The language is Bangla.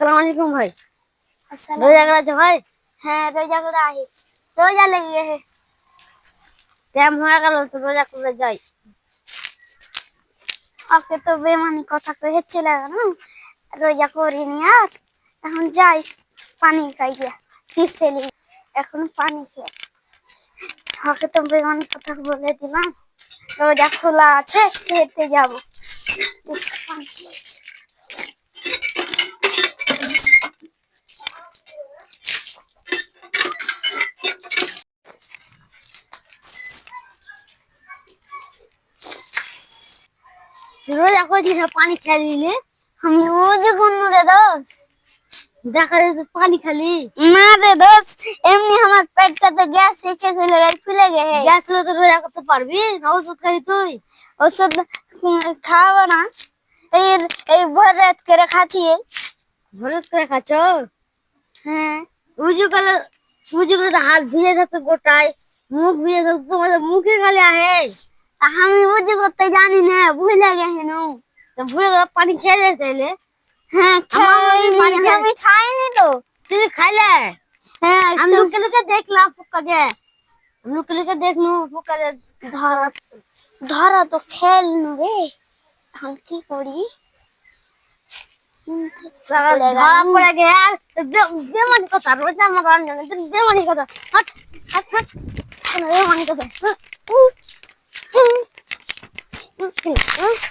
আসসালামু আলাইকুম ভাই। আসসালাম রোজা করেছে ভাই? হ্যাঁ রোজা করে আহি। রোজা লেগে গেছে। টাইম হয়ে গেল তো রোজা করে যাই। ওকে তো বেমানি কথা কহেছিল না রোজা করিনি আর এখন যাই পানি খাই গিয়া। তিসেলি এখন পানি খেয়ে। ওকে তো বেমানি কথা বলে দিলাম। রোজা খোলা আছে খেতে যাব। পানি। রোজা করছিস না পানি খেয়ে নিলি আমি উজু করনু রে দোষ দেখা যাচ্ছে পানি খালি না রে দোষ এমনি আমার পেটটাতে গ্যাস এসে ছিল ফুলে গেছে গ্যাস হলে তো রোজা করতে পারবি না ওষুধ খাবি তুই ওষুধ উম, খাওয়াবো না এই এই ভোর রাত করে খাচ্ছি হলুদ করে খাচ্ছ হ্যাঁ উজু করলে উজু করলে তো হাত ভিজে থাকতো গোটায় মুখ ভিজে থাকতো তোমাদের মুখে খালি আহে আমি বুঝি করতে জানি না ভুলে গেছি নু। তো ভুলে গেলে পানি খেয়ে যেতে হ্যাঁ আমি খাইনি তো। তুমি খাইলে? হ্যাঁ আমি লুকে লুকে দেখলাম আমি লুকে লুকে দেখনু ফুকাকে ধরা ধরা তো খেল রে। এখন কি করি? ধরা পড়ে গে আর বেমানি কথা রোজা আমার বেমানি কথা। বেমানি কথা। 你嗯。